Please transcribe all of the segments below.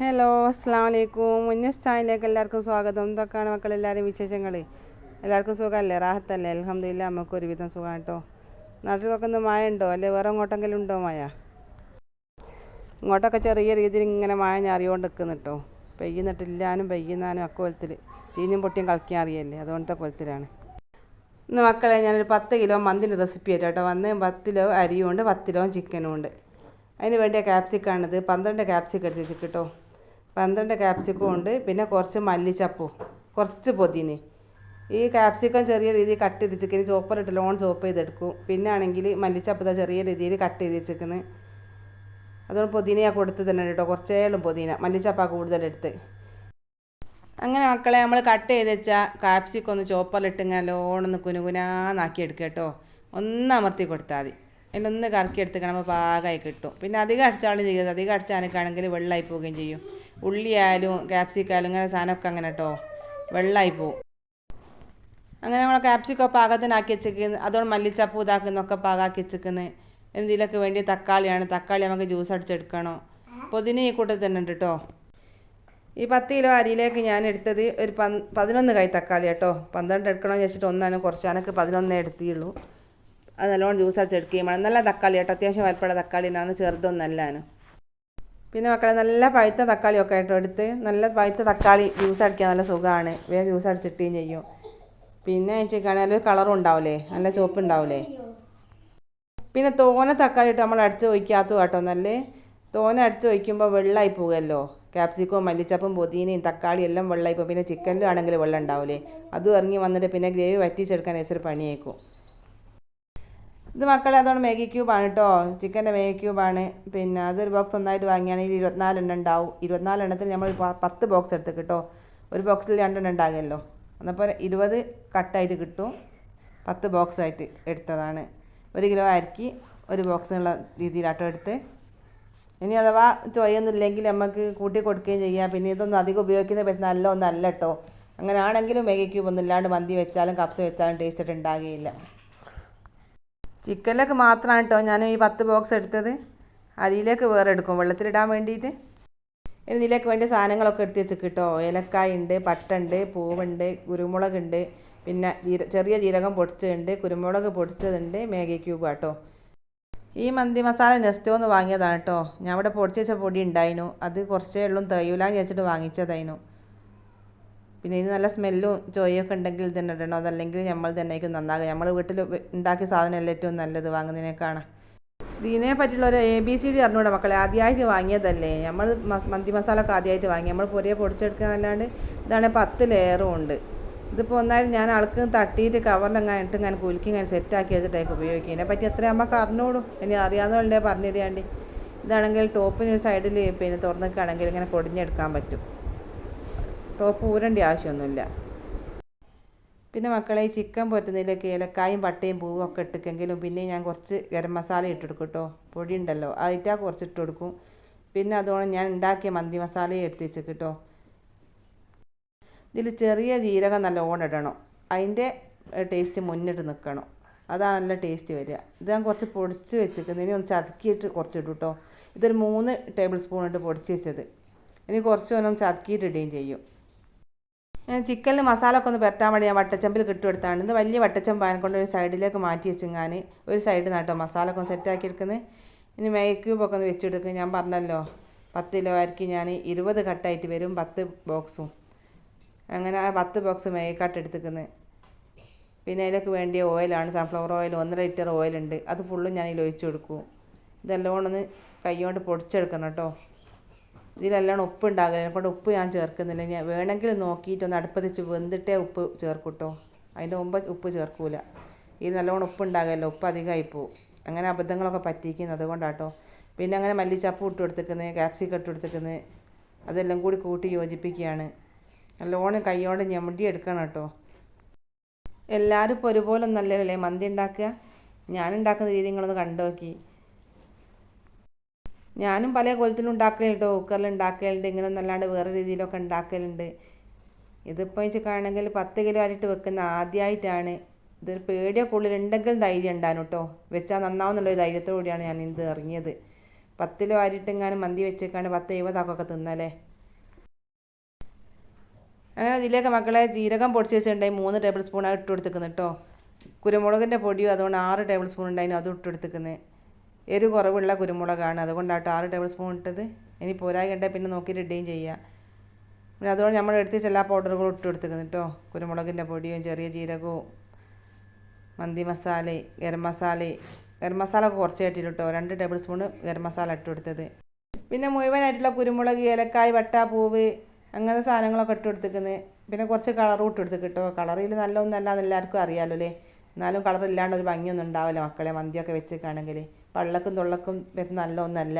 Hello അസ്സാം വലൈക്കും മുന്നസ് ചാനലിലേക്ക് എല്ലാവർക്കും സ്വാഗതം. എന്തൊക്കെയാണ് മക്കൾ എല്ലാവരും വിശേഷങ്ങൾ എല്ലാവർക്കും സുഖമല്ലേ? റാഹത്തല്ലേ? അലഹമില്ല നമുക്ക് ഒരുവിധം സുഖം കേട്ടോ നാട്ടിലൊക്കെ ഒന്ന് മഴ ഉണ്ടോ അല്ലെ വേറെ ഇങ്ങോട്ടെങ്കിലും ഉണ്ടോ മഴ? ഇങ്ങോട്ടൊക്കെ ചെറിയ രീതിയിൽ ഇങ്ങനെ മഴ ഞാറിയോണ്ട് നിൽക്കുന്നു കേട്ടോ പെയ്യുന്നിട്ടില്ലാനും പെയ്യുന്നാനും ഒക്കെ കൊലത്തിൽ ചീഞ്ഞും പൊട്ടിയും കളിക്കാൻ അറിയല്ലേ? അതുകൊണ്ടത്തെ കൊലത്തിലാണ്. ഇന്ന് മക്കളെ ഞാനൊരു പത്ത് കിലോ മന്തിന്റെ റെസിപ്പി ആയിട്ട് കേട്ടോ വന്ന്. പത്ത് കിലോ അരിയും ഉണ്ട് പത്ത് കിലോ ചിക്കനും ഉണ്ട് അതിന് വേണ്ടിയ ക്യാപ്സിക്കാണിത് പന്ത്രണ്ട് ക്യാപ്സിക്ക് എടുത്ത് വെച്ചിട്ട് പന്ത്രണ്ട് ക്യാപ്സിക്കം ഉണ്ട്. പിന്നെ കുറച്ച് മല്ലിച്ചപ്പും. കുറച്ച് പൊതിന് ഈ ക്യാപ്സിക്കം ചെറിയ രീതിയിൽ കട്ട് ചെയ്ത് വെച്ചിരിക്കുന്നത് ചോപ്പറിട്ട് ലോൺ ചോപ്പ് ചെയ്തെടുക്കും. പിന്നെ ആണെങ്കിൽ മല്ലിച്ചപ്പ് ഇതാ ചെറിയ രീതിയിൽ കട്ട് ചെയ്ത് വെച്ചിരിക്കുന്നത് അതുകൊണ്ട് പൊതിനയാണ് കൊടുത്ത് തന്നെ കേട്ടോ കുറച്ചേളും പൊതിന. മല്ലിച്ചപ്പ കൂടുതലെടുത്ത് അങ്ങനെ മക്കളെ നമ്മൾ കട്ട് ചെയ്ത് വെച്ചാൽ കാപ്സിക്കം ഒന്ന് ചോപ്പറിലിട്ട് ഇങ്ങനെ ലോണൊന്ന് കുനുകുനാന്നാക്കി എടുക്കുക കേട്ടോ ഒന്ന് അമർത്തി കൊടുത്താൽ മതി. അതിലൊന്ന് കറക്കി എടുത്ത് നമ്മൾ പാകമായി കിട്ടും. പിന്നെ അധികം അടിച്ചാലും ചെയ്യരുത്. അധികം അടിച്ചാനൊക്കെ ആണെങ്കിൽ വെള്ളമായി പോവുകയും ചെയ്യും. ഉള്ളിയായാലും ക്യാപ്സിക്കായാലും ഇങ്ങനെ സാധനമൊക്കെ അങ്ങനെ കേട്ടോ വെള്ളമായി പോവും. അങ്ങനെ നമ്മളെ ക്യാപ്സിക്കം പാകത്തിനാക്കി വെച്ചിരിക്കുന്നത് അതുകൊണ്ട് മല്ലിച്ചപ്പ് ഇതാക്കുന്നൊക്കെ പാകാക്കി വെച്ചിരിക്കുന്നത് എന്തെങ്കിലുമൊക്കെ വേണ്ടി തക്കാളിയാണ്. തക്കാളി നമുക്ക് ജ്യൂസ് അടിച്ചെടുക്കണോ പൊതിന ഈ കൂട്ടത്തിൽ തന്നെ ഉണ്ട് കേട്ടോ ഈ പത്ത് കിലോ അരിയിലേക്ക് ഞാൻ എടുത്തത് ഒരു പന് പതിനൊന്ന് കൈ തക്കാളി കേട്ടോ പന്ത്രണ്ട് എടുക്കണമെന്ന് വെച്ചിട്ട് ഒന്നാണ് കുറച്ച്. അനക്ക് പതിനൊന്നേ എടുത്തിയുള്ളൂ. അത് നല്ലോണം ജ്യൂസ് അടിച്ചെടുക്കുകയും വേണം. നല്ല തക്കാളി കേട്ടോ അത്യാവശ്യം വലുപ്പമുള്ള തക്കാളി ഉണ്ടാകുന്ന ചെറുതൊന്നല്ലാനും പിന്നെ മക്കളെ നല്ല പഴുത്ത തക്കാളിയൊക്കെ ആയിട്ടോ എടുത്ത്. നല്ല പഴുത്ത തക്കാളി ജ്യൂസ് അടിക്കാൻ നല്ല സുഖമാണ് വേഗം ജ്യൂസ് അടിച്ചിട്ടുകയും ചെയ്യും. പിന്നെ വെച്ചിരിക്കുകയാണെങ്കിൽ നല്ലൊരു കളറും ഉണ്ടാവില്ലേ നല്ല ചുവപ്പ് ഉണ്ടാവില്ലേ പിന്നെ തോനെ തക്കാളി ഇട്ട് നമ്മൾ അടിച്ച് ഒഴിക്കാത്തു കേട്ടോ. നല്ല തോനെ അടിച്ച് ഒഴിക്കുമ്പോൾ വെള്ളമായി പോകുമല്ലോ. ക്യാപ്സിക്കവും മല്ലിച്ചപ്പും പുതിനയും തക്കാളി എല്ലാം വെള്ളമായി പോകും. പിന്നെ ചിക്കനിലും ആണെങ്കിൽ വെള്ളം ഉണ്ടാവില്ലേ അതും ഇറങ്ങി വന്നിട്ട് പിന്നെ ഗ്രേവി വറ്റിച്ചെടുക്കാൻ ഏച്ചൊരു പണിയേക്കും. ഇത് മക്കളെ അതുകൊണ്ട് മാഗി ക്യൂബാണ് കേട്ടോ ചിക്കന്റെ മാഗി ക്യൂബാണ് പിന്നെ അതൊരു ബോക്സ് ഒന്നായിട്ട് വാങ്ങിയാണെങ്കിൽ ഇരുപത്തിനാലെണ്ണം ഉണ്ടാവും. ഇരുപത്തിനാലെണ്ണത്തിൽ നമ്മൾ പത്ത് ബോക്സ് എടുത്ത് കേട്ടോ ഒരു ബോക്സിൽ രണ്ടെണ്ണം ഉണ്ടാകുമല്ലോ. എന്നപ്പോൾ ഇരുപത് കട്ടായിട്ട് കിട്ടും. പത്ത് ബോക്സ് ആയിട്ട് എടുത്തതാണ്. ഒരു കിലോ അരിക്ക് ഒരു ബോക്സ് എന്നുള്ള രീതിയിലാട്ടോ എടുത്ത്. ഇനി അഥവാ ചൊയൊന്നും നമുക്ക് കൂട്ടി കൊടുക്കുകയും ചെയ്യാം. പിന്നെ ഇതൊന്നും അധികം ഉപയോഗിക്കുന്ന പറ്റുന്ന നല്ല ഒന്നല്ല കേട്ടോ അങ്ങനെ ആണെങ്കിലും മാഗി ക്യൂബ് ഒന്നും ഇല്ലാണ്ട് മന്തി വെച്ചാലും കപ്സ് വെച്ചാലും ടേസ്റ്റ് ഉണ്ടാകുകയില്ല. ചിക്കനിലേക്ക് മാത്രമാണ് കേട്ടോ ഞാൻ ഈ പത്ത് ബോക്സ് എടുത്തത്. അരിയിലേക്ക് വേറെ എടുക്കും. വെള്ളത്തിലിടാൻ വേണ്ടിയിട്ട്. ഇതിലേക്ക് വേണ്ടി സാധനങ്ങളൊക്കെ എടുത്ത് വെച്ച് കേട്ടോ. ഏലക്കായ ഉണ്ട് പട്ടുണ്ട് പൂവുണ്ട് കുരുമുളകുണ്ട്. പിന്നെ ജീര ചെറിയ ജീരകം പൊടിച്ചതുണ്ട് കുരുമുളക് പൊടിച്ചതുണ്ട് മാഗി ക്യൂബ് കേട്ടോ ഈ മന്തി മസാല നെസ്റ്റോ എന്ന് വാങ്ങിയതാണ് കേട്ടോ ഞാൻ ഇവിടെ പൊടിച്ച് വെച്ച പൊടി ഉണ്ടായിരുന്നു അത് കുറച്ചേ ഉള്ളൂ തയ്യൂലാന്ന് വെച്ചിട്ട് വാങ്ങിച്ചതായിരുന്നു പിന്നെ ഇതിന് നല്ല സ്മെല്ലും ചോയൊക്കെ ഉണ്ടെങ്കിൽ തന്നെ ഇടണം. അതല്ലെങ്കിൽ നമ്മൾ തന്നെ ആയിരിക്കും നമ്മൾ വീട്ടിൽ ഉണ്ടാക്കിയ സാധനമല്ല ഏറ്റവും നല്ലത് വാങ്ങുന്നതിനേക്കാണ്. ഇതിനെ പറ്റിയുള്ള ഒരു എ ബി സി ഡി അറിഞ്ഞൂടെ മക്കളെ. ആദ്യമായിട്ട് വാങ്ങിയതല്ലേ? നമ്മൾ മന്തി മസാല ഒക്കെ ആദ്യമായിട്ട് വാങ്ങി. നമ്മൾ പൊരിയെ പൊടിച്ചെടുക്കാനല്ലാണ്ട് ഇതാണ് പത്ത് ലെയറും ഉണ്ട്. ഇതിപ്പോൾ ഒന്നായിട്ട് ഞാൻ ആൾക്ക് തട്ടിയിട്ട് കവറിലെങ്ങനെ ഇട്ട് ഇങ്ങനെ കുലുക്കി ഇങ്ങനെ സെറ്റാക്കി വെച്ചിട്ടേക്ക് ഉപയോഗിക്കും ഇതിനെ പറ്റി എത്ര നമുക്ക് അറിഞ്ഞോളൂ ഇനി അറിയാവുന്നവരുടെ പറഞ്ഞു തരാണ്ട് ഇതാണെങ്കിൽ ടോപ്പിന് ഒരു സൈഡിൽ പിന്നെ തുറന്നിക്കുകയാണെങ്കിൽ ഇങ്ങനെ പൊടിഞ്ഞെടുക്കാൻ പറ്റും. ടോപ്പ് ഊരേണ്ട ആവശ്യമൊന്നുമില്ല. പിന്നെ മക്കളെ ഈ ചിക്കൻ പൊറ്റുന്നതിലേക്ക് ഏലക്കായും പട്ടയും പൂവും ഒക്കെ ഇട്ടിക്കെങ്കിലും പിന്നെ ഞാൻ കുറച്ച് ഗരം മസാല ഇട്ടെടുക്കും കേട്ടോ പൊടി ഉണ്ടല്ലോ അതിറ്റാ കുറച്ച് ഇട്ട് കൊടുക്കും പിന്നെ അതുകൊണ്ട് ഞാൻ ഉണ്ടാക്കിയ മന്തി മസാലയും എടുത്ത് വെച്ച് കേട്ടോ ഇതിൽ ചെറിയ ജീരകം നല്ലോണം ഇടണം. അതിന്റെ ടേസ്റ്റ് മുന്നിട്ട് നിൽക്കണം. അതാണ് നല്ല ടേസ്റ്റ് വരിക. ഇത് ഞാൻ കുറച്ച് പൊടിച്ച് വെച്ചിരിക്കുന്നത് ഇനി ഒന്ന് ചതുക്കിയിട്ട് കുറച്ച് ഇടും കേട്ടോ ഇതൊരു മൂന്ന് ടേബിൾ സ്പൂൺ ഇട്ട് പൊടിച്ച് വെച്ചത്. ഇനി കുറച്ച് ഒന്ന് ചതുക്കിയിട്ട് ഇടുകയും ചെയ്യും. ചിക്കനിൽ മസാല ഒക്കെ ഒന്ന് പെരട്ടാൻ വേണ്ടി ഞാൻ വട്ടച്ചമ്പിൽ കിട്ടുമെടുത്താണ് ഇന്ന് വലിയ വട്ടച്ചമ്പാൻ കൊണ്ട് ഒരു സൈഡിലേക്ക് മാറ്റി വെച്ചെങ്ങാൻ ഒരു സൈഡിൽ നട്ടോ മസാല ഒക്കെ ഒന്ന് സെറ്റാക്കി എടുക്കുന്നത് ഇനി മേക്യൂബൊക്കെ ക്യൂബൊക്കെ ഒന്ന് വെച്ചെടുക്കും ഞാൻ പറഞ്ഞല്ലോ പത്ത് കിലോ ആയിരിക്കും ഞാൻ ഇരുപത് കട്ടായിട്ട് വരും പത്ത് ബോക്സും അങ്ങനെ ആ പത്ത് ബോക്സ് മേക്കാട്ട് കട്ട് എടുത്തിക്കുന്നത് പിന്നെ അതിലേക്ക് വേണ്ടിയ ഓയിലാണ് സൺഫ്ലവർ ഓയിൽ ഒന്നര ലിറ്റർ ഓയിലുണ്ട് അത് ഫുള്ളും ഞാൻ ഇതിൽ ഒഴിച്ചു കൊടുക്കും. ഇതെല്ലാം ഒന്ന് കൈകൊണ്ട് പൊടിച്ചെടുക്കണം കേട്ടോ ഇതിലെല്ലാം ഉപ്പ് ഉണ്ടാകില്ല കൊണ്ട് ഉപ്പ് ഞാൻ ചേർക്കുന്നില്ല. ഞാൻ വേണമെങ്കിൽ നോക്കിയിട്ട് ഒന്ന് അടുപ്പത്ത് വെച്ച് വെന്തിട്ടേ ഉപ്പ് ചേർക്കൂട്ടോ. അതിന്റെ മുമ്പ് ഉപ്പ് ചേർക്കൂല. ഇത് നല്ലോണം ഉപ്പ് ഉണ്ടാകില്ല ഉപ്പ് അധികമായി പോവും. അങ്ങനെ അബദ്ധങ്ങളൊക്കെ പറ്റിയിരിക്കുന്നത് അതുകൊണ്ടാട്ടോ. പിന്നെ അങ്ങനെ മല്ലിച്ചപ്പ് ഇട്ട് കൊടുത്തിരിക്കുന്നത് ക്യാപ്സിക്കം ഇട്ട് കൊടുത്തിരിക്കുന്നത് അതെല്ലാം കൂടി കൂട്ടി യോജിപ്പിക്കുകയാണ്. നല്ലോണം കൈയോടെ ഞമ്മടി എടുക്കണം കേട്ടോ. എല്ലാവരും ഇപ്പോൾ ഒരുപോലെ ഒന്നല്ലല്ലേ മന്തി ഉണ്ടാക്കുക. ഞാൻ ഉണ്ടാക്കുന്ന രീതി നിങ്ങളൊന്ന് കണ്ടു നോക്കി. ഞാനും പല കോലത്തിലും ഉണ്ടാക്കലുണ്ട് കുക്കറിൽ ഉണ്ടാക്കലുണ്ട് ഇങ്ങനെ ഒന്നല്ലാണ്ട് വേറെ രീതിയിലൊക്കെ ഉണ്ടാക്കലുണ്ട്. ഇതിപ്പോൾ വെച്ചിട്ടാണെങ്കിൽ പത്ത് കിലോ അരിട്ട് വെക്കുന്ന ആദ്യമായിട്ടാണ് ഇതൊരു പേടിയൊക്കെ ഉള്ളിലുണ്ടെങ്കിൽ ധൈര്യം ഉണ്ടാകും കേട്ടോ വെച്ചാൽ നന്നാവുന്നുള്ള ഒരു ധൈര്യത്തോടെയാണ് ഞാൻ ഇത് ഇറങ്ങിയത്. പത്ത് കിലോ അരിട്ട് എങ്ങാനും മന്തി വെച്ചേക്കാണ്ട് പത്ത് എഴുപതാക്കൊക്കെ തിന്നല്ലേ അങ്ങനെ ഇതിലേക്ക് മക്കളെ ജീരകം പൊടിച്ച് വെച്ചിട്ടുണ്ടെങ്കിൽ മൂന്ന് ടേബിൾ സ്പൂൺ അത് ഇട്ട് കൊടുത്തിക്കുന്നു കേട്ടോ കുരുമുളകിന്റെ പൊടിയും അതുകൊണ്ട് ആറ് ടേബിൾ സ്പൂൺ ഉണ്ടായിരുന്നു അതും ഇട്ട് കൊടുത്തിക്കുന്നത് എരു കുറവുള്ള കുരുമുളകാണ്. അതുകൊണ്ടാട്ടോ ആറ് ടേബിൾ സ്പൂൺ ഇട്ടത്. ഇനി പോരാകണ്ടേ പിന്നെ നോക്കിയിട്ട് ഇടുകയും ചെയ്യാം. പിന്നെ അതുകൊണ്ട് നമ്മൾ എടുത്ത് എല്ലാ പൗഡറുകളും ഇട്ട് കൊടുത്തിക്കുന്നു കേട്ടോ കുരുമുളകിന്റെ പൊടിയും ചെറിയ ജീരകവും മന്തി മസാല ഗരം മസാല. ഗരം മസാല ഒക്കെ കുറച്ച് ഇട്ടില്ല കേട്ടോ രണ്ട് ടേബിൾ സ്പൂൺ ഗരം മസാല ഇട്ട് കൊടുത്തത്. പിന്നെ മുഴുവനായിട്ടുള്ള കുരുമുളക് ഏലക്കായ് വട്ട പൂവ് അങ്ങനത്തെ സാധനങ്ങളൊക്കെ ഇട്ട് കൊടുത്തിക്കുന്നത് പിന്നെ കുറച്ച് കളറും ഇട്ട് കൊടുത്ത് കേട്ടോ കളറിൽ നല്ല ഒന്നല്ല എന്ന് എല്ലാവർക്കും അറിയാമല്ലോ അല്ലേ എന്നാലും കളറില്ലാണ്ട് ഒരു ഭംഗിയൊന്നും ഉണ്ടാവില്ല മക്കളെ. മന്തിയൊക്കെ വെച്ചേക്കാണെങ്കിൽ പള്ളക്കും തൊള്ളക്കും നല്ല ഒന്നല്ല.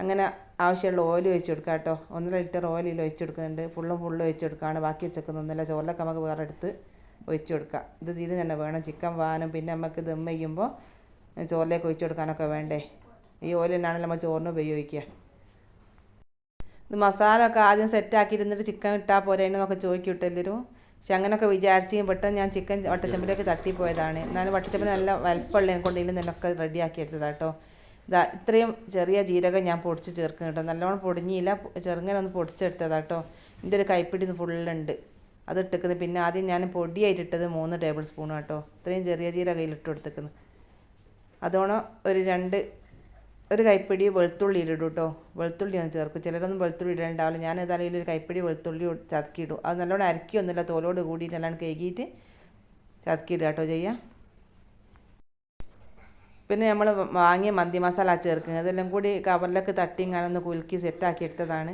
അങ്ങനെ ആവശ്യമുള്ള ഓയിൽ ഒഴിച്ച് കൊടുക്കുക കേട്ടോ. ഒന്നര ലിറ്റർ ഓയിൽ ഒഴിച്ച് കൊടുക്കുന്നുണ്ട്. ഫുള്ളും ഫുള്ളും ഒഴിച്ച് കൊടുക്കുകയാണ് ബാക്കി വെച്ചേക്കുന്നൊന്നുമില്ല ചോറിലൊക്കെ നമുക്ക് വേറെ എടുത്ത് ഒഴിച്ച് കൊടുക്കാം. ഇത് ഇതിൽ തന്നെ വേണം. ചിക്കൻ വാനും പിന്നെ നമുക്ക് ദം ചെയ്യുമ്പോൾ ചോറിലേക്ക് ഒഴിച്ച് കൊടുക്കാനൊക്കെ വേണ്ടേ? ഈ ഓയിൽ തന്നെയാണല്ലോ നമ്മൾ ചോറിന് ഉപയോഗിക്കുക. ഇത് മസാല ഒക്കെ ആദ്യം സെറ്റാക്കിയിരുന്നിട്ട് ചിക്കൻ ഇട്ടാൽ പോരെ എന്നൊക്കെ ചോദിക്കൂട്ടോ എല്ലാവരും. പക്ഷെ അങ്ങനെയൊക്കെ വിചാരിച്ച് പെട്ടെന്ന് ഞാൻ ചിക്കൻ വട്ടച്ചമ്പിലേക്ക് തട്ടിപ്പോയതാണ് എന്നാലും വട്ടച്ചമ്പിൽ നല്ല വലപ്പുള്ള കൊണ്ടെങ്കിലും നിന്നൊക്കെ റെഡിയാക്കി എടുത്തതാണ് കേട്ടോ ഇതാ ഇത്രയും ചെറിയ ജീരകം ഞാൻ പൊടിച്ച് ചേർക്കും കേട്ടോ നല്ലോണം പൊടിഞ്ഞില്ല ചെറുങ്ങനെ ഒന്ന് പൊടിച്ചെടുത്തതാണ് കേട്ടോ എന്റെ ഒരു കൈപ്പിടി ഫുള്ളുണ്ട്. അത് ഇട്ടിക്കുന്നത് പിന്നെ ആദ്യം ഞാൻ പൊടിയായിട്ട് ഇട്ടത് മൂന്ന് ടേബിൾ സ്പൂൺ കേട്ടോ ഇത്രയും ചെറിയ ജീരകയിലിട്ട് ഇതിലിട്ട് കൊടുത്തേക്കുന്നത് അതോണം ഒരു രണ്ട് ഒരു കൈപ്പിടി വെളുത്തുള്ളി ഇടും കേട്ടോ. വെളുത്തുള്ളി ഒന്ന് ചേർക്കും. ചിലരൊന്നും വെളുത്തുള്ളി ഇടേണ്ടാവില്ല. ഞാൻ ഏതായാലും ഒരു കൈപ്പിടി വെളുത്തുള്ളി ചതക്കിയിടും. അത് നല്ലോണം അരക്കിയൊന്നുമില്ല തോലോട് കൂടിയിട്ട് നല്ലോണം കഴുകിയിട്ട് ചതക്കിയിടുക കേട്ടോ ചെയ്യാം. പിന്നെ നമ്മൾ വാങ്ങിയ മന്തി മസാല ചേർക്കുന്നത്. അതെല്ലാം കൂടി കവറിലൊക്കെ തട്ടി ഇങ്ങനെ കുലുക്കി സെറ്റാക്കി എടുത്തതാണ്.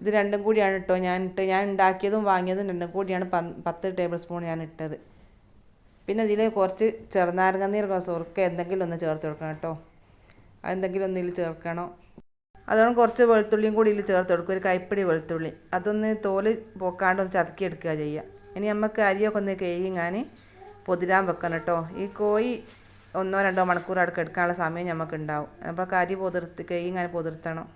ഇത് രണ്ടും കൂടിയാണ് കേട്ടോ ഞാൻ ഇട്ട് ഞാൻ ഉണ്ടാക്കിയതും വാങ്ങിയതും രണ്ടും കൂടിയാണ് പത്ത് ടേബിൾ സ്പൂൺ ഞാൻ ഇട്ടത്. പിന്നെ ഇതിൽ കുറച്ച് ചെറുനാരങ്ങ നീർ സുറുക്ക എന്തെങ്കിലും ഒന്ന് ചേർത്ത് കൊടുക്കണം കേട്ടോ. അതെന്തെങ്കിലും ഒന്നിൽ ഇതിൽ ചേർക്കണം. അതുകൊണ്ട് കുറച്ച് വെളുത്തുള്ളിയും കൂടി ഇതിൽ ചേർത്ത് കൊടുക്കും. ഒരു കൈപ്പിടി വെളുത്തുള്ളി. അതൊന്ന് തോൽ പോക്കാണ്ട് ഒന്ന് ചതക്കി എടുക്കുക ചെയ്യുക. ഇനി നമുക്ക് അരിയൊക്കെ ഒന്ന് കേയിങ്ങാൻ പൊതിരാൻ വെക്കണം കേട്ടോ. ഈ കോഴി ഒന്നോ രണ്ടോ മണിക്കൂർ അടുക്ക് എടുക്കാനുള്ള സമയം നമുക്ക് ഉണ്ടാവും. അപ്പോൾ അരി പൊതിർത്ത് കേയിങ്ങാൻ പൊതിർത്തണം.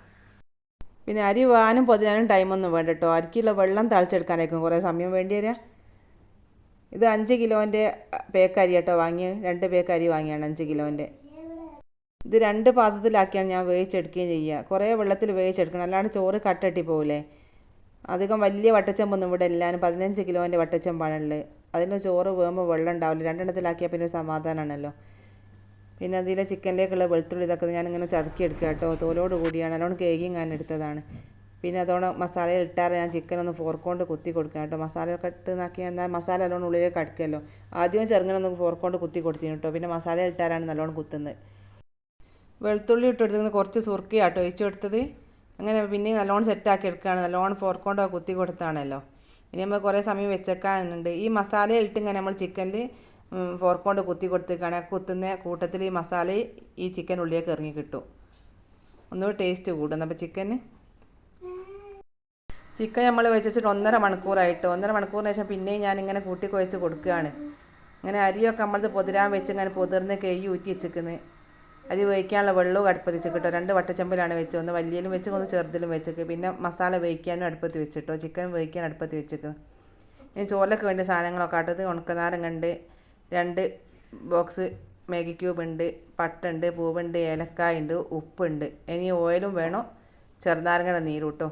പിന്നെ അരി വാനും പൊതിരാനും ടൈമൊന്നും വേണ്ട കേട്ടോ. അരിക്കുള്ള വെള്ളം തളിച്ചെടുക്കാനായിരിക്കും കുറേ സമയം വേണ്ടി വരിക. ഇത് അഞ്ച് കിലോന്റെ പേക്കരി കേട്ടോ വാങ്ങി രണ്ട് പേക്കരി വാങ്ങിയാണ് അഞ്ച് കിലോന്റെ. ഇത് രണ്ട് പാത്രത്തിലാക്കിയാണ് ഞാൻ വേവിച്ചെടുക്കുകയും ചെയ്യുക. കുറേ വെള്ളത്തിൽ വേവിച്ചെടുക്കണം. അല്ലാണ്ട് ചോറ് കട്ടട്ടി പോകില്ലേ അധികം വലിയ വട്ടച്ചമ്പൊന്നും ഇവിടെ എല്ലാവരും പതിനഞ്ച് കിലോന്റെ വട്ടച്ചമ്പാണുള്ളത്. അതിന് ചോറ് വേകുമ്പോൾ വെള്ളം ഉണ്ടാവില്ല. രണ്ടെണ്ണത്തിലാക്കിയാൽ പിന്നെ ഒരു സമാധാനമാണല്ലോ പിന്നെ അതിലെ ചിക്കനിലേക്കുള്ള വെളുത്തുള്ളി ഇതൊക്കെ ഞാനിങ്ങനെ ചതുക്കി എടുക്കുക കേട്ടോ. തോലോട് കൂടിയാണ്. നല്ലോണം കേക്കിങ്ങാൻ എടുത്തതാണ്. പിന്നെ അതോടെ മസാല ഇട്ടാറ് ഞാൻ ചിക്കൻ ഒന്ന് ഫോർക്കൊണ്ട് കുത്തി കൊടുക്കാം കേട്ടോ. മസാലയൊക്കെ ഇട്ട് നാക്കി എന്നാൽ മസാല നല്ലോണം ഉള്ളിലേക്ക് അടുക്കല്ലോ ആദ്യം ചെറുങ്ങനെ ഫോർക്കൊണ്ട് കുത്തി കൊടുത്തിന് കേട്ടോ. പിന്നെ മസാല ഇട്ടാറാണ് നല്ലോണം കുത്തുന്നത്. വെളുത്തുള്ളി ഇട്ട് കുറച്ച് സുറുക്കിയാട്ടോ ഒഴിച്ചു കൊടുത്തത്. അങ്ങനെ പിന്നെ നല്ലോണം സെറ്റാക്കി എടുക്കുകയാണ് നല്ലോണം ഫോർക്കൊണ്ടോ കുത്തി കൊടുത്താണല്ലോ. ഇനി നമ്മൾ കുറേ സമയം വെച്ചേക്കാനുണ്ട്. ഈ മസാല ഇട്ട് ഇങ്ങനെ നമ്മൾ ചിക്കനിൽ ഫോർക്കൊണ്ട് കുത്തി കൊടുത്തേക്കാണ്. കുത്തുന്ന കൂട്ടത്തിൽ ഈ മസാല ഈ ചിക്കൻ ഉള്ളിലേക്ക് ഇറങ്ങി കിട്ടും. ഒന്നുകൂടി ടേസ്റ്റ് കൂടും. അപ്പോൾ ചിക്കന് ചിക്കൻ നമ്മൾ വെച്ചിട്ട് ഒന്നര മണിക്കൂറായിട്ട്. ഒന്നര മണിക്കൂറിന് ശേഷം പിന്നെയും ഞാനിങ്ങനെ കൂട്ടി കുഴച്ച് കൊടുക്കുകയാണ്. ഇങ്ങനെ അരിയൊക്കെ നമ്മളത് പൊതിരാൻ വെച്ച് ഇങ്ങനെ പൊതിർന്ന് കൈ ഊറ്റി വെച്ചിരിക്കുന്നത്. അരി വേവിക്കാനുള്ള വെള്ളവും അടുപ്പത്ത് കിട്ടും. രണ്ട് വട്ടച്ചമ്പിലാണ് വെച്ച് ഒന്ന് വലിയലും വെച്ച് ഒന്ന് ചെറുതിലും വെച്ചേക്ക്. പിന്നെ മസാല വേവിക്കാനും അടുപ്പത്ത് വെച്ചിട്ടോ. ചിക്കൻ വേവിക്കാൻ അടുപ്പത്ത് വെച്ചേക്ക്. ഇനി ചോറിലൊക്കെ വേണ്ട സാധനങ്ങളൊക്കെ ആട്ടത് ഉണക്കനാരം കണ്ട് രണ്ട് ബോക്സ് മാഗി ക്യൂബ് ഉണ്ട് പട്ടുണ്ട് പൂവുണ്ട് ഏലക്കായ ഉണ്ട് ഉപ്പുണ്ട് ഇനി ഓയിലും വേണം. ചെറുനാരങ്ങയുടെ നീരും കേട്ടോ.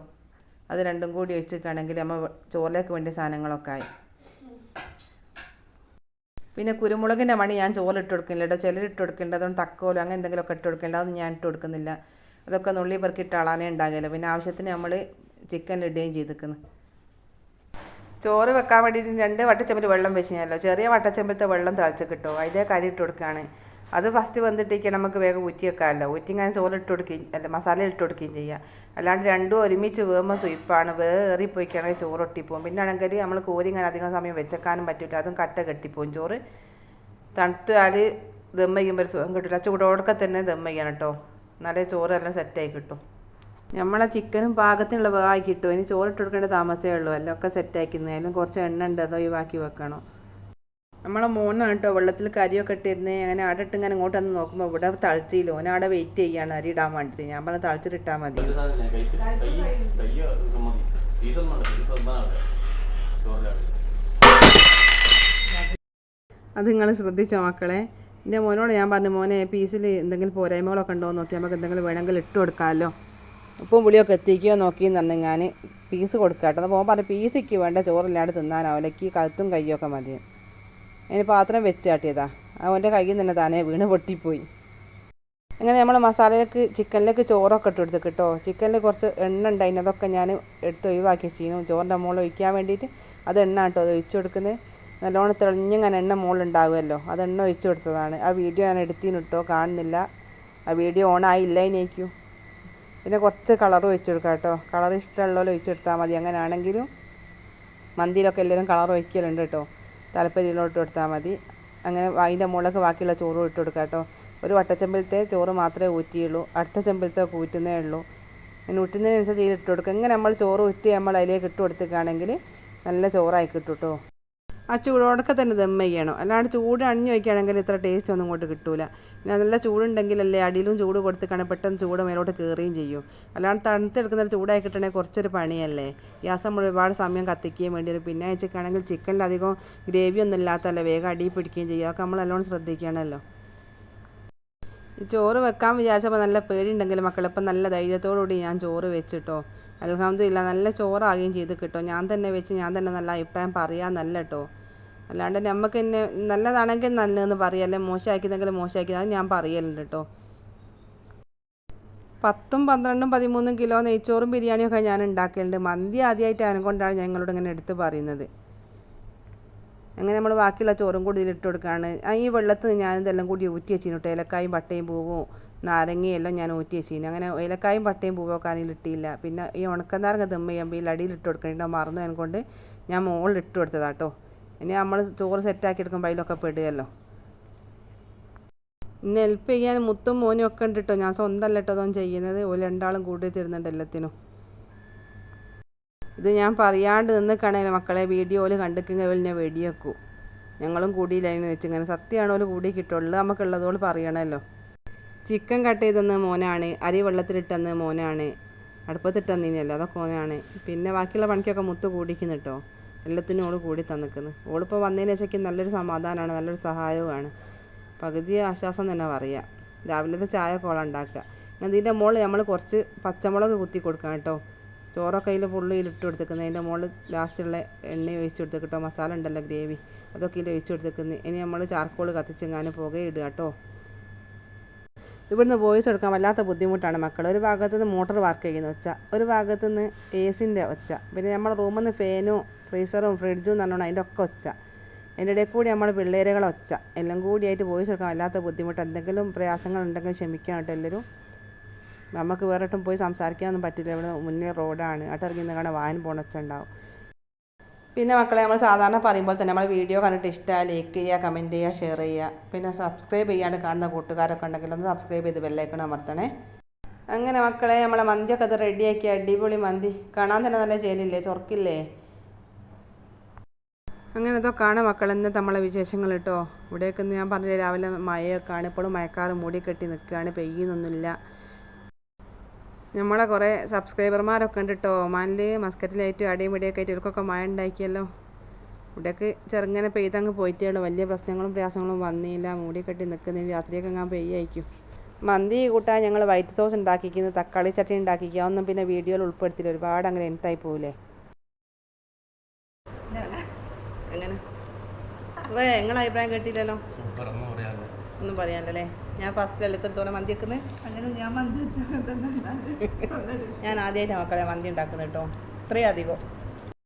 അത് രണ്ടും കൂടി ഒഴിച്ചിട്ടാണെങ്കിൽ നമ്മൾ ചോറിലേക്ക് വേണ്ടി സാധനങ്ങളൊക്കെ ആയി. പിന്നെ കുരുമുളകിന്റെ മണി ഞാൻ ചോറിലിട്ട് കൊടുക്കുന്നില്ല കേട്ടോ. ചിലരിട്ട് കൊടുക്കുന്നുണ്ട്. അതുകൊണ്ട് തക്കോലോ അങ്ങനെ എന്തെങ്കിലുമൊക്കെ ഇട്ട് കൊടുക്കേണ്ട അതൊന്നും ഞാൻ ഇട്ട് കൊടുക്കുന്നില്ല. അതൊക്കെ നുള്ളി പെറുക്കിയിട്ട് അളാനേ ഉണ്ടാകില്ല പിന്നെ ആവശ്യത്തിന് നമ്മൾ ചിക്കൻ ഇടുകയും ചെയ്തിരിക്കുന്നു. ചോറ് വെക്കാൻ വേണ്ടിയിട്ട് രണ്ട് വട്ടച്ചമ്പിൽ വെള്ളം വെച്ച് കഴിഞ്ഞാലോ ചെറിയ വട്ടച്ചമ്പിലത്തെ വെള്ളം തിളച്ച് കിട്ടുമോ അതിലേക്ക് അരി ഇട്ട് കൊടുക്കുകയാണ്. അത് ഫസ്റ്റ് വന്നിട്ടേക്ക് നമുക്ക് വേഗം ഊറ്റി വെക്കാമല്ലോ. ഊറ്റിങ്ങനെ ചോറ് ഇട്ട് കൊടുക്കുകയും അല്ല മസാല ഇട്ട് കൊടുക്കുകയും ചെയ്യാം. അല്ലാണ്ട് രണ്ടും ഒരുമിച്ച് വേകുമ്പോൾ സുയിപ്പാണ് വേറിപ്പോയിക്കാണെങ്കിൽ ചോറ് ഒട്ടിപ്പോവും. പിന്നെ ആണെങ്കിൽ നമ്മൾ കോരി ഇങ്ങനെ അധികം സമയം വെച്ചേക്കാനും പറ്റില്ല അതും കട്ട കെട്ടിപ്പോവും ചോറ്. തണുത്താൽ ദം ചെയ്യുമ്പോൾ ഒരു സുഖം കിട്ടില്ല ചൂടോടൊക്കെ തന്നെ ദം ചെയ്യണം കേട്ടോ. എന്നാലേ ചോറ് എല്ലാം സെറ്റായി കിട്ടും. നമ്മളെ ചിക്കനും പാകത്തിനുള്ള വേഗമായി കിട്ടും. ഇനി ചോറിട്ട് കൊടുക്കേണ്ട താമസമേ ഉള്ളൂ. എല്ലാം ഒക്കെ സെറ്റാക്കുന്നത് അതിലും കുറച്ച് എണ്ണ ഉണ്ട് അത് ഒഴിവാക്കി വെക്കണം. നമ്മളെ മോനാണ് കേട്ടോ വെള്ളത്തിൽ കരിയൊക്കെ ഇട്ടിരുന്ന് അങ്ങനെ അവിടെ ഇട്ട് ഇങ്ങനെ ഇങ്ങോട്ട് വന്ന് നോക്കുമ്പോൾ ഇവിടെ തളിച്ചില്ല. ഓന അവിടെ വെയിറ്റ് ചെയ്യാണ് അരി ഇടാൻ വേണ്ടിയിട്ട് ഞാൻ പറഞ്ഞ തളിച്ചിട്ടിട്ടാൽ മതി. അത് നിങ്ങൾ ശ്രദ്ധിച്ചോ മക്കളെ? എന്റെ മോനോട് ഞാൻ പറഞ്ഞു മോനെ പീസിൽ എന്തെങ്കിലും പോരായ്മകളൊക്കെ ഉണ്ടോ എന്ന് നോക്കി നമുക്ക് എന്തെങ്കിലും വേണമെങ്കിൽ ഇട്ട് കൊടുക്കാമല്ലോ ഉപ്പും പുളിയൊക്കെ എത്തിക്കുകയോ നോക്കിയെന്ന് പറഞ്ഞു ഞാൻ പീസ് കൊടുക്കാം കേട്ടോ അപ്പോൾ പറഞ്ഞു പീസിക്ക് വേണ്ട ചോറില്ലാണ്ട് തിന്നാനാവില്ല. എനിക്ക് കഴുത്തും കയ്യൊക്കെ മതി. അതിന് പാത്രം വെച്ച് കാട്ടിയതാ അവന്റെ കയ്യിൽ നിന്ന് തന്നെ താനേ വീണ് പൊട്ടിപ്പോയി. അങ്ങനെ നമ്മൾ മസാലയിലേക്ക് ചിക്കനിലേക്ക് ചോറൊക്കെ ഇട്ട് കൊടുത്തു കേട്ടോ. ചിക്കനിൽ കുറച്ച് എണ്ണ ഉണ്ടായിരുന്നു. അതൊക്കെ ഞാൻ എടുത്ത് ഒഴിവാക്കി ചെയ്യുന്നു ചോറിന്റെ മുകളിൽ ഒഴിക്കാൻ വേണ്ടിയിട്ട് അത് എണ്ണ കേട്ടോ അത് ഒഴിച്ചു കൊടുക്കുന്നത് നല്ലോണം തെളിഞ്ഞിങ്ങനെ എണ്ണ മുകളിൽ ഉണ്ടാവുമല്ലോ. അത് എണ്ണ ഒഴിച്ചു കൊടുത്തതാണ്. ആ വീഡിയോ ഞാൻ എടുത്തിന് കാണുന്നില്ല. ആ വീഡിയോ ഓൺ ആയില്ല ഇനിക്കും പിന്നെ കുറച്ച് കളർ ഒഴിച്ചു കൊടുക്കാം കേട്ടോ. കളർ ഇഷ്ടമുള്ളപോലെ ഒഴിച്ചു കൊടുത്താൽ മതി. അങ്ങനെയാണെങ്കിലും മന്തിയിലൊക്കെ എല്ലാവരും കളർ ഒഴിക്കലുണ്ട് കേട്ടോ. താല്പര്യമുള്ളോട്ട് കൊടുത്താൽ മതി. അങ്ങനെ അതിന്റെ മുകളിലൊക്കെ ബാക്കിയുള്ള ചോറും ഇട്ട് കൊടുക്കാം കേട്ടോ. ഒരു വട്ടച്ചെമ്പിലത്തെ ചോറ് മാത്രമേ ഊറ്റിയുള്ളൂ. അടുത്ത ചെമ്പിലത്തെ ഊറ്റുന്നേ ഉള്ളൂ. അങ്ങനെ ഊറ്റുന്നതിനനുസരിച്ച് ഇട്ട് കൊടുക്കുക. ഇങ്ങനെ നമ്മൾ ചോറ് ഊറ്റി നമ്മൾ അതിലേക്ക് ഇട്ട് കൊടുത്തിട്ടാണെങ്കിൽ നല്ല ചോറായി കിട്ടും കേട്ടോ. ആ ചൂടോടൊക്കെ തന്നെ ദം ചെയ്യണം. അല്ലാണ്ട് ചൂട് അണിഞ്ഞു വയ്ക്കുകയാണെങ്കിൽ ഇത്ര ടേസ്റ്റ് ഒന്നും ഇങ്ങോട്ട് കിട്ടൂല. പിന്നെ നല്ല ചൂടുണ്ടെങ്കിലല്ലേ അടിയിലും ചൂട് കൊടുത്തിക്കാണെങ്കിൽ പെട്ടെന്ന് ചൂട് മേലോട്ട് കയറുകയും ചെയ്യും. അല്ലാണ്ട് തണുത്തെടുക്കുന്ന ചൂടായി കിട്ടണമെങ്കിൽ കുറച്ചൊരു പണിയല്ലേ? ഗ്യാസ് നമ്മൾ ഒരുപാട് സമയം കത്തിക്കുകയും വേണ്ടി വരും. പിന്നെ ചിക്കനിൽ അധികം ഗ്രേവി ഒന്നും ഇല്ലാത്തല്ലേ വേഗം അടിയിൽ പിടിക്കുകയും ചെയ്യും. അതൊക്കെ നമ്മൾ നല്ലോണം ശ്രദ്ധിക്കണമല്ലോ. ഈ ചോറ് വെക്കാൻ വിചാരിച്ചപ്പോൾ നല്ല പേടിയുണ്ടെങ്കിൽ മക്കളിപ്പം നല്ല ധൈര്യത്തോടുകൂടി ഞാൻ ചോറ് വെച്ചിട്ടോ അലഹമ്മദില്ല നല്ല ചോറാകുകയും ചെയ്ത് കിട്ടും. ഞാൻ തന്നെ വെച്ച് ഞാൻ തന്നെ നല്ല അഭിപ്രായം പറയാമെന്നല്ല കേട്ടോ അല്ലാണ്ട് നമുക്ക് എന്നെ നല്ലതാണെങ്കിൽ നല്ലതെന്ന് പറയല്ലേ മോശമാക്കിയതെങ്കിൽ മോശമാക്കിയത് ഞാൻ പറയലുണ്ട് കേട്ടോ പത്തും പന്ത്രണ്ടും പതിമൂന്നും കിലോ നെയ്ച്ചോറും ബിരിയാണിയും ഒക്കെ ഞാൻ ഉണ്ടാക്കലുണ്ട്. മന്തി ആദ്യമായിട്ട് അതിനെക്കൊണ്ടാണ് ഞങ്ങളോട് ഇങ്ങനെ എടുത്ത് പറയുന്നത്. അങ്ങനെ നമ്മൾ ബാക്കിയുള്ള ചോറും കൂടി ഇതിലിട്ട് കൊടുക്കുകയാണ് ഈ വെള്ളത്ത് ഞാൻ ഇതെല്ലാം കൂടി ഊറ്റി വെച്ചിന് കേട്ടോ ഏലക്കായും പട്ടയും പൂവും നാരങ്ങയും എല്ലാം ഞാൻ ഊറ്റി വെച്ചിന് അങ്ങനെ ഏലക്കായും പട്ടയും പൂവും ഒക്കെ അതിൽ ഇട്ടില്ല. പിന്നെ ഈ ഉണക്കനാരങ്ങ തിമ്മ ചെയ്യുമ്പോൾ ഈ ലടിയിൽ ഇട്ട് കൊടുക്കണോ മറന്നു അതിനെക്കൊണ്ട് ഞാൻ മുകളിൽ ഇട്ട് കൊടുത്തതാട്ടോ ഇനി നമ്മൾ ചോറ് സെറ്റാക്കി എടുക്കുമ്പോൾ അതിലൊക്കെ പെടുകയല്ലോ. ഇന്ന് ഹെൽപ്പ് ചെയ്യാൻ മുത്തും മോനും ഒക്കെ ഉണ്ട് കേട്ടോ ഞാൻ സ്വന്തമല്ല കേട്ടോ അതൊന്നും ചെയ്യുന്നത്. ഒരു രണ്ടാളും കൂടി തരുന്നുണ്ട് എല്ലാത്തിനും. ഇത് ഞാൻ പറയാണ്ട് നിന്നിക്കാണെങ്കിൽ മക്കളെ വീഡിയോയിൽ കണ്ടിക്കുമെങ്കിൽ ഞാൻ വെടിയേക്കൂ ഞങ്ങളും കൂടിയില്ലായിരുന്നു വെച്ച്. ഇങ്ങനെ സത്യമാണോ ഓൽ കൂടി കിട്ടുള്ളൂ. നമുക്കുള്ളതോട് പറയണമല്ലോ ചിക്കൻ കട്ട് ചെയ്തെന്ന് മോനാണ്. അരി വെള്ളത്തിലിട്ടെന്ന് മോനാണ്. അടുപ്പത്തിട്ടെന്നീനല്ലോ. അതൊക്കെ മോനാണ്. പിന്നെ ബാക്കിയുള്ള പണിക്കൊക്കെ മുത്ത് കൂടിക്കുന്നു കേട്ടോ എല്ലാത്തിനും ഓൾ കൂടി തന്നിക്കുന്നത് ഓളിപ്പോൾ വന്നതിന് ശേഷം നല്ലൊരു സമാധാനമാണ് നല്ലൊരു സഹായവുമാണ്. പകുതി ആശ്വാസം തന്നെ പറയാം. രാവിലത്തെ ചായ കോള ഉണ്ടാക്കുക. ഇതിന്റെ മുകളിൽ നമ്മൾ കുറച്ച് പച്ചമുളക് കുത്തി കൊടുക്കാം കേട്ടോ. ചോറൊക്കെ അതിൽ ഫുള്ള് ഇട്ട് കൊടുത്തേക്കുന്നത് അതിന്റെ മുകളിൽ ലാസ്റ്റുള്ള എണ്ണ ഒഴിച്ച് കൊടുത്തേക്കിട്ടോ മസാല ഉണ്ടല്ലോ ഗ്രേവി. അതൊക്കെ ഇതിൽ ഒഴിച്ച് കൊടുത്തേക്കുന്നത് ഇനി നമ്മൾ ചാർക്കോൾ കത്തിച്ചെങ്ങാനും പുകയിടുക കേട്ടോ. ഇവിടുന്ന് വോയിസ് കൊടുക്കാൻ വല്ലാത്ത ബുദ്ധിമുട്ടാണ് മക്കൾ ഒരു ഭാഗത്ത് നിന്ന് മോട്ടർ വർക്ക് ചെയ്യുന്ന ഒച്ച ഒരു ഭാഗത്ത് നിന്ന് എ സിന്റെ ഒച്ച പിന്നെ നമ്മുടെ റൂമിൽ നിന്ന് ഫാനും ഫ്രീസറും ഫ്രിഡ്ജും എന്ന് പറഞ്ഞാൽ അതിന്റെ ഒക്കെ ഒച്ച. അതിന്റെ ഇടയിൽ കൂടി നമ്മൾ പിള്ളേരുകളെ ഒച്ച എല്ലാം കൂടിയായിട്ട് വോയിസ് കൊടുക്കാൻ വല്ലാത്ത ബുദ്ധിമുട്ട്. എന്തെങ്കിലും പ്രയാസങ്ങൾ ഉണ്ടെങ്കിൽ ക്ഷമിക്കണം കേട്ടോ എല്ലാവരും നമുക്ക് വേറെ പോയി സംസാരിക്കാനൊന്നും പറ്റില്ല. ഇവിടെ മുന്നേ റോഡാണ് അട്ടിറങ്ങി നിങ്ങളുടെ വാഹനം പോണച്ച ഉണ്ടാവും. പിന്നെ മക്കളെ നമ്മൾ സാധാരണ പറയുമ്പോൾ തന്നെ നമ്മൾ വീഡിയോ കണ്ടിട്ട് ഇഷ്ടമായ ലൈക്ക് ചെയ്യുക കമന്റ് ചെയ്യുക ഷെയർ ചെയ്യുക. പിന്നെ സബ്സ്ക്രൈബ് ചെയ്യാണ്ട് കാണുന്ന കൂട്ടുകാരൊക്കെ ഉണ്ടെങ്കിൽ ഒന്ന് സബ്സ്ക്രൈബ് ചെയ്ത് ബെല്ലൈക്കണം അമർത്തണേ. അങ്ങനെ മക്കളെ നമ്മളെ മന്തിയൊക്കെ അത് റെഡിയാക്കി അടിപൊളി മന്തി. കാണാൻ തന്നെ നല്ല ചേലില്ലേ? ചൊറക്കില്ലേ? അങ്ങനെ ഇതൊക്കെയാണ് മക്കൾ ഇന്നത്തെ നമ്മളെ വിശേഷങ്ങൾ കേട്ടോ. ഇവിടെയൊക്കെ ഞാൻ പറഞ്ഞില്ല രാവിലെ മഴയൊക്കെ ആണ്. ഇപ്പോഴും മഴക്കാറ് മൂടി കെട്ടി നിൽക്കുകയാണ്. പെയ്യുന്നൊന്നുമില്ല. നമ്മളെ കുറേ സബ്സ്ക്രൈബർമാരൊക്കെ ഉണ്ട് കേട്ടോ ഒമാനിൽ മസ്കറ്റിലായിട്ടും അടിയും ഇടിയൊക്കെ ആയിട്ട് ഇവർക്കൊക്കെ മഴ ഉണ്ടാക്കിയല്ലോ. ഇവിടെയൊക്കെ ചെറുങ്ങനെ പെയ്തങ്ങ് പോയിട്ടേ ഉള്ളൂ വലിയ പ്രശ്നങ്ങളും പ്രയാസങ്ങളും വന്നില്ല. മൂടി കെട്ടി നിൽക്കുന്ന. രാത്രിയൊക്കെ ഞാൻ പെയ്യായിരിക്കും. മന്തി കൂട്ടാൻ ഞങ്ങൾ വൈറ്റ് സോസ് ഉണ്ടാക്കിക്കുന്നത് തക്കാളി ചട്ടി ഉണ്ടാക്കിക്കുക ഒന്നും പിന്നെ വീഡിയോയിൽ ഉൾപ്പെടുത്തില്ല. ഒരുപാട് അങ്ങനെ എന്തായി പോവില്ലേ നിങ്ങളെ അഭിപ്രായം കേട്ടില്ലല്ലോ? ഒന്നും പറയാനല്ലേ ഞാൻ ഫസ്റ്റിലല്ലേ എത്രത്തോളം മന്തി വെക്കുന്നത് അങ്ങനെ ഞാൻ മന്തി തന്നെ ഞാൻ ആദ്യമായിട്ട് മക്കളെ മന്തി ഉണ്ടാക്കുന്നത് കേട്ടോ ഇത്രയും അധികം.